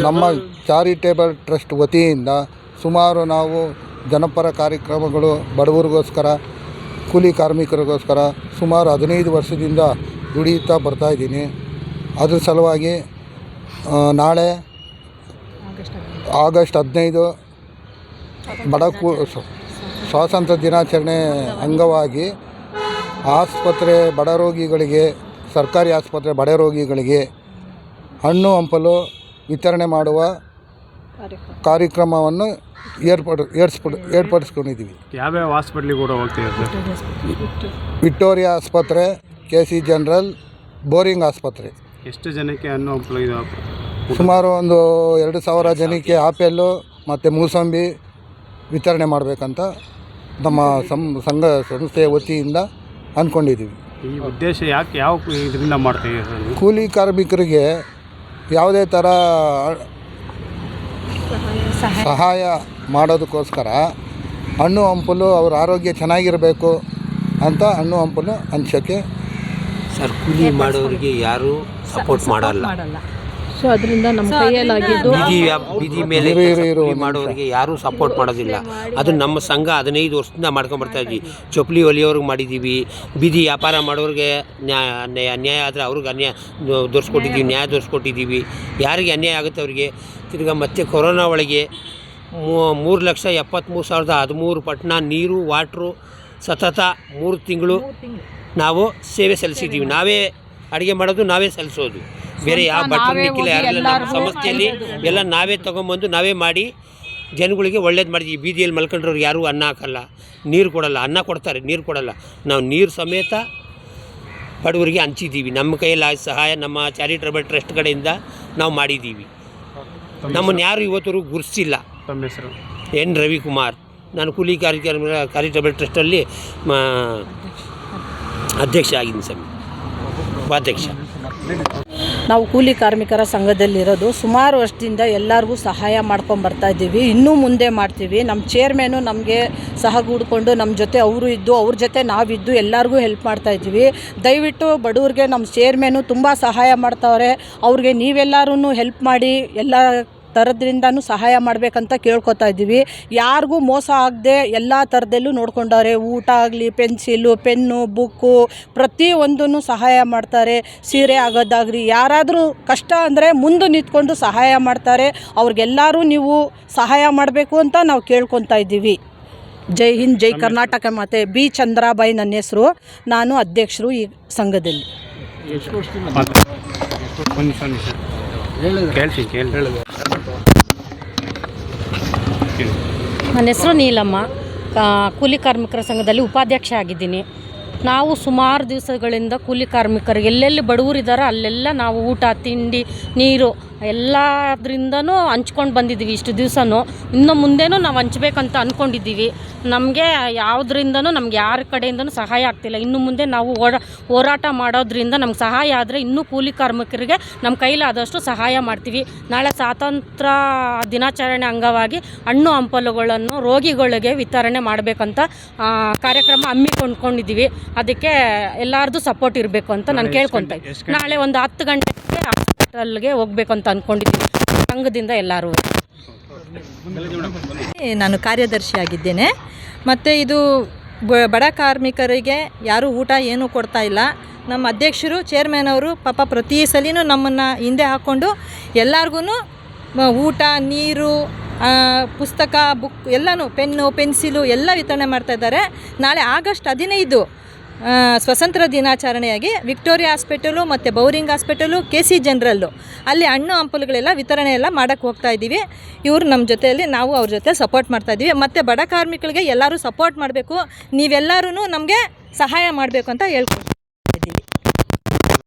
ನಮ್ಮ charitable trust ವತಿಯಿಂದ ಸುಮಾರು ನಾವು ಜನಪರ ಕಾರ್ಯಕ್ರಮಗಳು ಬಡವರಿಗೋಸ್ಕರ ಕೂಲಿ ಕಾರ್ಮಿಕರಿಗೋಸ್ಕರ ಸುಮಾರು ಹದಿನೈದು ವರ್ಷದಿಂದ ದುಡಿಯುತ್ತಾ ಬರ್ತಾಯಿದ್ದೀನಿ ಅದ್ರ ಸಲುವಾಗಿ ನಾಳೆ ಆಗಸ್ಟ್ ಹದಿನೈದು ಬಡ ಕೂ ಸ್ವಾತಂತ್ರ್ಯ ದಿನಾಚರಣೆ ಅಂಗವಾಗಿ ಆಸ್ಪತ್ರೆ ಬಡ ರೋಗಿಗಳಿಗೆ ಸರ್ಕಾರಿ ಆಸ್ಪತ್ರೆ ಬಡ ರೋಗಿಗಳಿಗೆ ಹಣ್ಣು ಹಂಪಲು ವಿತರಣೆ ಮಾಡುವ ಕಾರ್ಯಕ್ರಮವನ್ನು ಏರ್ಪಡ ಏರ್ಸ್ಪಡ್ ಏರ್ಪಡಿಸ್ಕೊಂಡಿದ್ದೀವಿ. ಯಾವ್ಯಾವ ಹಾಸ್ಪಿಟ್ಲಿಗೆ ಕೂಡ ಹೋಗ್ತೀವಿ ವಿಕ್ಟೋರಿಯಾ ಆಸ್ಪತ್ರೆ ಕೆ ಸಿ ಜನರಲ್ ಬೋರಿಂಗ್ ಆಸ್ಪತ್ರೆ. ಎಷ್ಟು ಜನಕ್ಕೆ ಹಣ್ಣು ಹಂಪಲು ಇದು ಸುಮಾರು ಒಂದು ಎರಡು ಸಾವಿರ ಜನಕ್ಕೆ ಆಪೆಲ್ಲು ಮತ್ತು ಮೂಸಂಬಿ ವಿತರಣೆ ಮಾಡಬೇಕಂತ ನಮ್ಮ ಸಂ ಸಂಘ ಸಂಸ್ಥೆಯ ವತಿಯಿಂದ ಅಂದ್ಕೊಂಡಿದ್ದೀವಿ. ಈ ಉದ್ದೇಶ ಯಾಕೆ ಯಾವ ಇದರಿಂದ ಮಾಡ್ತೀವಿ ಕೂಲಿ ಕಾರ್ಮಿಕರಿಗೆ ಯಾವುದೇ ಥರ ಸಹಾಯ ಮಾಡೋದಕ್ಕೋಸ್ಕರ ಹಣ್ಣು ಹಂಪಲು ಅವ್ರ ಆರೋಗ್ಯ ಚೆನ್ನಾಗಿರಬೇಕು ಅಂತ ಹಣ್ಣು ಹಂಪಲು ಹಂಚೋಕ್ಕೆ ಸರ್ ಕೂಲಿ ಮಾಡೋರಿಗೆ ಯಾರು ಸಪೋರ್ಟ್ ಮಾಡಲ್ಲ. ಸೊ ಅದರಿಂದ ನಮ್ಮ ಕೈಯಲ್ಲಾಗಿದ್ದು ಬೀದಿ ವ್ಯಾಪ್- ಬೀದಿ ಮೇಲೆ ಮಾಡೋರಿಗೆ ಯಾರೂ ಸಪೋರ್ಟ್ ಮಾಡೋದಿಲ್ಲ. ಅದು ನಮ್ಮ ಸಂಘ ಹದಿನೈದು ವರ್ಷದಿಂದ ಮಾಡ್ಕೊಂಡ್ ಬರ್ತಾ ಇದ್ವಿ. ಚಪ್ಪಲಿ ಹೊಲಿಯೋರ್ಗೆ ಮಾಡಿದ್ದೀವಿ ಬೀದಿ ವ್ಯಾಪಾರ ಮಾಡೋರಿಗೆ ನ್ಯಾಯ ನ್ಯಾಯ ಅನ್ಯಾಯ ಆದರೆ ಅವ್ರಿಗೆ ಅನ್ಯಾಯ ದೋರಿಸ್ಕೊಟ್ಟಿದ್ದೀವಿ ನ್ಯಾಯ ದೋರಿಸ್ಕೊಟ್ಟಿದ್ದೀವಿ ಯಾರಿಗೆ ಅನ್ಯಾಯ ಆಗುತ್ತೆ ಅವರಿಗೆ? ತಿರ್ಗಾ ಮತ್ತೆ ಕೊರೋನಾ ಒಳಗೆ ಮೂರು ಲಕ್ಷ ಎಪ್ಪತ್ತ್ಮೂರು ಸಾವಿರದ ಹದಿಮೂರು ಪಟ್ಟಣ ನೀರು ವಾಟ್ರು ಸತತ ಮೂರು ತಿಂಗಳು ನಾವು ಸೇವೆ ಸಲ್ಲಿಸಿದ್ದೀವಿ ನಾವೇ ಅಡುಗೆ ಮಾಡೋದು ನಾವೇ ಸಲ್ಲಿಸೋದು. ಬೇರೆ ಯಾವ ಭಟ್ರು ನಿಕ್ಕಿಲ್ಲ ಯಾರಿಲ್ಲ ನಮ್ಮ ಸಂಸ್ಥೆಯಲ್ಲಿ ಎಲ್ಲ ನಾವೇ ತೊಗೊಂಬಂದು ನಾವೇ ಮಾಡಿ ಜನಗಳಿಗೆ ಒಳ್ಳೇದು ಮಾಡಿದ್ವಿ. ಬೀದಿಯಲ್ಲಿ ಮಲ್ಕೊಂಡ್ರವ್ರು ಯಾರೂ ಅನ್ನ ಹಾಕಲ್ಲ ನೀರು ಕೊಡಲ್ಲ ಅನ್ನ ಕೊಡ್ತಾರೆ ನೀರು ಕೊಡಲ್ಲ. ನಾವು ನೀರು ಸಮೇತ ಬಡವರಿಗೆ ಹಂಚಿದ್ದೀವಿ. ನಮ್ಮ ಕೈಯಲ್ಲಿ ಸಹಾಯ ನಮ್ಮ ಚಾರಿಟಬಲ್ ಟ್ರಸ್ಟ್ ಕಡೆಯಿಂದ ನಾವು ಮಾಡಿದ್ದೀವಿ. ನಮ್ಮನ್ನು ಯಾರು ಇವತ್ತವರೆಗೂ ಗುರುಸಿಲ್ಲ ತಮ್ಮ ಹೆಸರು? ಎನ್ ರವಿಕುಮಾರ್. ನಾನು ಕೂಲಿ ಕಾರ್ಯಕ್ರಮ ಚಾರಿಟಬಲ್ ಟ್ರಸ್ಟಲ್ಲಿ ಮ ಅಧ್ಯಕ್ಷ ಆಗಿದ್ದೀನಿ ಸ್ವಾಮಿ. ಉಪಾಧ್ಯಕ್ಷ. ನಾವು ಕೂಲಿ ಕಾರ್ಮಿಕರ ಸಂಘದಲ್ಲಿರೋದು. ಸುಮಾರು ವರ್ಷದಿಂದ ಎಲ್ಲರಿಗೂ ಸಹಾಯ ಮಾಡ್ಕೊಂಡು ಬರ್ತಾ ಇದ್ದೀವಿ. ಇನ್ನೂ ಮುಂದೆ ಮಾಡ್ತೀವಿ. ನಮ್ಮ ಚೇರ್ಮೇನು ನಮಗೆ ಸಹಗೂಡ್ಕೊಂಡು ನಮ್ಮ ಜೊತೆ ಅವರು ಇದ್ದು, ಅವ್ರ ಜೊತೆ ನಾವಿದ್ದು ಎಲ್ಲರಿಗೂ ಹೆಲ್ಪ್ ಮಾಡ್ತಾ ಇದ್ದೀವಿ. ದಯವಿಟ್ಟು ಬಡವ್ರಿಗೆ ನಮ್ಮ ಚೇರ್ಮೇನು ತುಂಬ ಸಹಾಯ ಮಾಡ್ತಾವ್ರೆ. ಅವ್ರಿಗೆ ನೀವೆಲ್ಲರೂ ಹೆಲ್ಪ್ ಮಾಡಿ, ಎಲ್ಲ ಥರದ್ರಿಂದನೂ ಸಹಾಯ ಮಾಡಬೇಕಂತ ಕೇಳ್ಕೊತಾ ಇದ್ದೀವಿ. ಯಾರಿಗೂ ಮೋಸ ಆಗದೆ ಎಲ್ಲ ಥರದಲ್ಲೂ ನೋಡ್ಕೊಂಡವ್ರೆ ಊಟ ಆಗಲಿ ಪೆನ್ಸಿಲು ಪೆನ್ನು ಬುಕ್ಕು ಪ್ರತಿಯೊಂದನ್ನು ಸಹಾಯ ಮಾಡ್ತಾರೆ. ಸೀರೆ ಆಗೋದಾಗ್ರಿ ಯಾರಾದರೂ ಕಷ್ಟ ಅಂದರೆ ಮುಂದೆ ನಿಂತ್ಕೊಂಡು ಸಹಾಯ ಮಾಡ್ತಾರೆ. ಅವ್ರಿಗೆಲ್ಲರೂ ನೀವು ಸಹಾಯ ಮಾಡಬೇಕು ಅಂತ ನಾವು ಕೇಳ್ಕೊತಾ ಇದ್ದೀವಿ. ಜೈ ಹಿಂದ್ ಜೈ ಕರ್ನಾಟಕ ಮಾತೆ. ಬಿ ಚಂದ್ರಾಬಾಯಿ ನನ್ನ ಹೆಸರು. ನಾನು ಅಧ್ಯಕ್ಷರು ಈ ಸಂಘದಲ್ಲಿ. ನನ್ನ ಹೆಸರು ನೀಲಮ್ಮ. ಕೂಲಿ ಕಾರ್ಮಿಕರ ಸಂಘದಲ್ಲಿ ಉಪಾಧ್ಯಕ್ಷ ಆಗಿದ್ದೀನಿ. ನಾವು ಸುಮಾರು ದಿವಸಗಳಿಂದ ಕೂಲಿ ಕಾರ್ಮಿಕರು, ಎಲ್ಲೆಲ್ಲಿ ಬಡವರಿದ್ದಾರೆ ಅಲ್ಲೆಲ್ಲ ನಾವು ಊಟ, ತಿಂಡಿ, ನೀರು ಎಲ್ಲದ್ರಿಂದನೂ ಹಂಚ್ಕೊಂಡು ಬಂದಿದ್ದೀವಿ ಇಷ್ಟು ದಿವಸನೂ. ಇನ್ನು ಮುಂದೆನೂ ನಾವು ಹಂಚ್ಬೇಕಂತ ಅಂದ್ಕೊಂಡಿದ್ದೀವಿ ನಮಗೆ ಯಾವುದರಿಂದನೂ ನಮ್ಗೆ ಯಾರ ಕಡೆಯಿಂದನೂ ಸಹಾಯ ಆಗ್ತಿಲ್ಲ. ಇನ್ನು ಮುಂದೆ ನಾವು ಓಡ, ಹೋರಾಟ ಮಾಡೋದ್ರಿಂದ ನಮ್ಗೆ ಸಹಾಯ ಆದರೆ ಇನ್ನೂ ಕೂಲಿ ಕಾರ್ಮಿಕರಿಗೆ ನಮ್ಮ ಕೈಲಾದಷ್ಟು ಸಹಾಯ ಮಾಡ್ತೀವಿ. ನಾಳೆ ಸ್ವಾತಂತ್ರ್ಯ ದಿನಾಚರಣೆ ಅಂಗವಾಗಿ ಹಣ್ಣು ಹಂಪಲುಗಳನ್ನು ರೋಗಿಗಳಿಗೆ ವಿತರಣೆ ಮಾಡಬೇಕಂತ ಕಾರ್ಯಕ್ರಮ ಹಮ್ಮಿಕೊಂಡ್ಕೊಂಡಿದ್ದೀವಿ ಅದಕ್ಕೆ ಎಲ್ಲಾರ್ದು ಸಪೋರ್ಟ್ ಇರಬೇಕು ಅಂತ ನಾನು ಕೇಳ್ಕೊತಾ ಇದ್ದೀನಿ ನಾಳೆ ಒಂದು ಹತ್ತು ಗಂಟೆಗೆ ಹಾಸ್ಪಿಟಲ್ಗೆ ಹೋಗ್ಬೇಕು ಅಂತ ಅನ್ಕೊಂಡಿದ್ದೀನಿ. ಸಂಘದಿಂದ ಎಲ್ಲರೂ ನಾನು ಕಾರ್ಯದರ್ಶಿಯಾಗಿದ್ದೇನೆ. ಮತ್ತು ಇದು ಬ- ಬಡ ಕಾರ್ಮಿಕರಿಗೆ ಯಾರೂ ಊಟ ಏನೂ ಕೊಡ್ತಾ ಇಲ್ಲ. ನಮ್ಮ ಅಧ್ಯಕ್ಷರು ಚೇರ್ಮನ್ ಅವರು ಪಾಪ ಪ್ರತಿ ಸಲಿನೂ ನಮ್ಮನ್ನು ಹಿಂದೆ ಹಾಕ್ಕೊಂಡು ಎಲ್ಲರಿಗೂ ಊಟ ನೀರು ಪುಸ್ತಕ ಬುಕ್ ಎಲ್ಲನೂ ಪೆನ್ನು ಪೆನ್ಸಿಲು ಎಲ್ಲ ವಿತರಣೆ ಮಾಡ್ತಾ ಇದ್ದಾರೆ. ನಾಳೆ ಆಗಸ್ಟ್ ಹದಿನೈದು ಆ, ಸ್ವಾತಂತ್ರ್ಯ ದಿನಾಚರಣೆಯಾಗಿ ವಿಕ್ಟೋರಿಯಾ ಹಾಸ್ಪಿಟಲು ಮತ್ತು Bowring hospital K C general. ಅಲ್ಲಿ ಹಣ್ಣು ಹಂಪಲುಗಳೆಲ್ಲ ವಿತರಣೆ ಎಲ್ಲ ಮಾಡೋಕ್ಕೆ ಹೋಗ್ತಾ ಇದ್ದೀವಿ. ಇವರು ನಮ್ಮ ಜೊತೆಯಲ್ಲಿ ನಾವು ಅವ್ರ ಜೊತೆ ಸಪೋರ್ಟ್ ಮಾಡ್ತಾ ಇದ್ದೀವಿ. ಮತ್ತು ಬಡ ಕಾರ್ಮಿಕರಿಗೆ ಎಲ್ಲರೂ ಸಪೋರ್ಟ್ ಮಾಡಬೇಕು. ನೀವೆಲ್ಲರೂ ನಮಗೆ ಸಹಾಯ ಮಾಡಬೇಕು ಅಂತ ಹೇಳ್ಕೊಡ್ತೀವಿ.